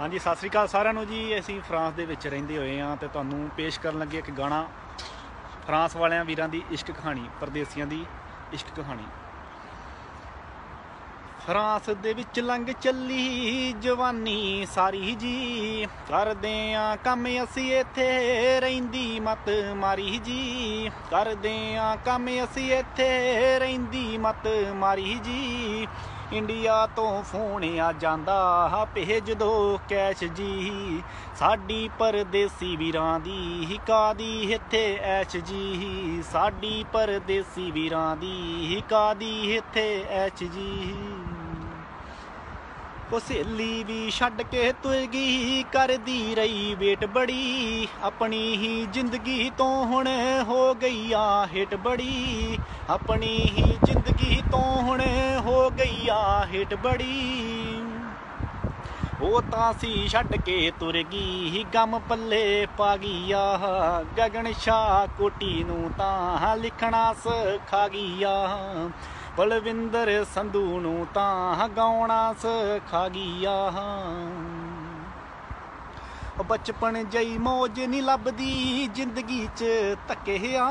ਹਾਂਜੀ, ਸਤਿ ਸ੍ਰੀ ਅਕਾਲ ਸਾਰਿਆਂ ਨੂੰ ਜੀ। ਅਸੀਂ ਫਰਾਂਸ ਦੇ ਵਿੱਚ ਰਹਿੰਦੇ ਹੋਏ ਆ ਤੇ ਤੁਹਾਨੂੰ ਪੇਸ਼ ਕਰਨ ਲੱਗੇ ਇੱਕ ਗਾਣਾ। ਫਰਾਂਸ ਵਾਲਿਆਂ ਵੀਰਾਂ ਦੀ ਇਸ਼ਕ ਕਹਾਣੀ, ਪਰਦੇਸੀਆਂ ਦੀ ਇਸ਼ਕ ਕਹਾਣੀ। ਫਰਾਂਸ ਦੇ ਵਿੱਚ ਲੰਘ ਚੱਲੀ ਜਵਾਨੀ ਸਾਰੀ ਜੀ। ਕਰਦੇ ਆ ਕੰਮ ਅਸੀਂ ਇੱਥੇ ਰਹਿੰਦੀ, ਮਤ ਮਾਰੀ ਜੀ। ਕਰਦੇ ਆ ਕੰਮ ਅਸੀਂ ਇੱਥੇ ਰਹਿੰਦੀ, ਮਤ ਮਾਰੀ ਜੀ। ਇੰਡੀਆ ਤੋਂ ਫੋਨ ਆ ਜਾਂਦਾ। ਭੇਜ ਦੋ ਕੈਸ਼ ਜੀ। ਸਾਡੀ ਪਰਦੇਸੀ ਵੀਰਾਂ ਦੀ ਹੀ ਕਾਦੀ ਇੱਥੇ ਐਸ਼ ਜੀ। ਸਾਡੀ ਪਰਦੇਸੀ ਵੀਰਾਂ ਦੀ ਹੀ ਕਾਦੀ ਇੱਥੇ ਐਸ਼ ਜੀ। ਉਹ ਸਹੇਲੀ ਵੀ ਛੱਡ ਕੇ ਤੁਰਗੀ, ਕਰਦੀ ਰਹੀ ਵੇਟ ਬੜੀ। ਆਪਣੀ ਹੀ ਜ਼ਿੰਦਗੀ ਤੋਂ ਹੁਣ ਹੋ ਗਈ ਆ ਹਿਟ ਬੜੀ। ਆਪਣੀ ਹੀ ਜ਼ਿੰਦਗੀ ਤੋਂ ਹੁਣ ਹੋ ਗਈ ਆ ਹਿਟ ਬੜੀ। ਉਹ ਤਾਂ ਸੀ ਛੱਡ ਕੇ ਤੁਰ ਗਈ ਗਮ ਪੱਲੇ ਪਾ ਗਈ ਆ। ਗਗਨ ਸ਼ਾ ਕੋਟੀ ਨੂੰ ਤਾਂ ਲਿਖਣਾ ਸਿਖਾ ਗਈ ਆ। ਬਲਵਿੰਦਰ ਸੰਧੂ ਨੂੰ ਤਾਂ ਗਾਉਣਾ ਸਿਖਾ ਗਈ ਆ ਬਚਪਨ ਜਈ ਮੌਜ ਨਹੀਂ ਲੱਭਦੀ, ਜ਼ਿੰਦਗੀ 'ਚ ਧੱਕਿਆ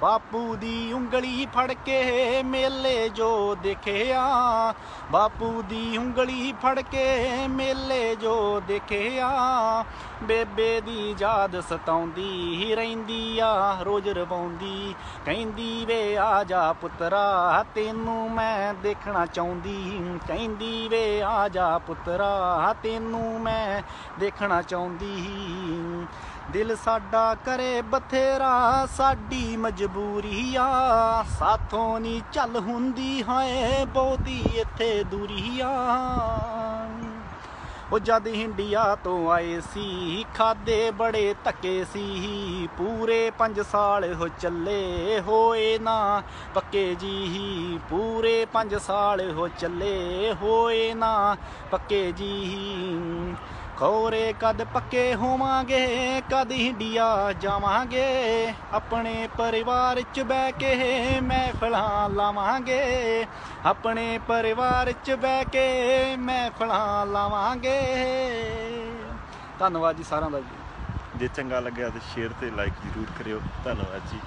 ਬਾਪੂ ਦੀ ਉਂਗਲੀ ਫੜ ਕੇ ਮੇਲੇ ਜੋ ਦੇਖਿਆ ਬਾਪੂ ਦੀ ਉਂਗਲੀ ਫੜ ਕੇ ਮੇਲੇ ਜੋ ਦੇਖਿਆ ਬੇਬੇ ਦੀ ਯਾਦ ਸਤਾਉਂਦੀ ਰਹਿੰਦੀ ਆ, ਰੋਜ਼ ਰਵਾਉਂਦੀ ਕਹਿੰਦੀ, ਵੇ ਆ ਜਾ ਪੁੱਤਰਾ, ਤੈਨੂੰ ਮੈਂ ਦੇਖਣਾ ਚਾਹੁੰਦੀ। ਕਹਿੰਦੀ, ਵੇ ਆ ਜਾ ਪੁੱਤਰਾ, ਤੈਨੂੰ ਮੈਂ ਦੇਖਣਾ ਚਾਹੁੰਦੀ। ਦਿਲ ਸਾਡਾ ਕਰੇ ਬਥੇਰਾ, ਸਾਡੀ ਮਜਬੂਰੀ ਆ। ਸਾਥੋਂ ਨਹੀਂ ਚੱਲ ਹੁੰਦੀ ਹੈ ਬਹੁਤੀ ਇੱਥੇ ਦੂਰੀ ਆ। ਉਹ ਜਦ ਇੰਡੀਆ ਤੋਂ ਆਏ ਸੀ, ਖਾਦੇ ਬੜੇ ਧੱਕੇ ਸੀ। ਪੂਰੇ 5 ਸਾਲ ਹੋ ਚੱਲੇ, ਹੋਏ ਨਾ ਪੱਕੇ ਜੀ। ਪੂਰੇ 5 ਸਾਲ ਹੋ ਚੱਲੇ, ਹੋਏ ਨਾ ਪੱਕੇ ਜੀ। ਖੋਰੇ ਕਦ ਪੱਕੇ ਹੋਵਾਂਗੇ, ਕਦ ਇੰਡੀਆ ਜਾਵਾਂਗੇ। ਆਪਣੇ ਪਰਿਵਾਰ ਚ ਬਹਿ ਕੇ ਮਹਿਫਲਾਂ ਲਾਵਾਂਗੇ। ਆਪਣੇ ਪਰਿਵਾਰ ਚ ਬਹਿ ਕੇ ਮਹਿਫਲਾਂ ਲਾਵਾਂਗੇ। ਧੰਨਵਾਦ ਜੀ ਸਾਰਿਆਂ ਦਾ ਜੀ। ਜੇ ਚੰਗਾ ਲੱਗਿਆ ਤਾਂ ਸ਼ੇਅਰ ਤੇ ਲਾਈਕ ਜ਼ਰੂਰ ਕਰਿਓ। ਧੰਨਵਾਦ ਜੀ।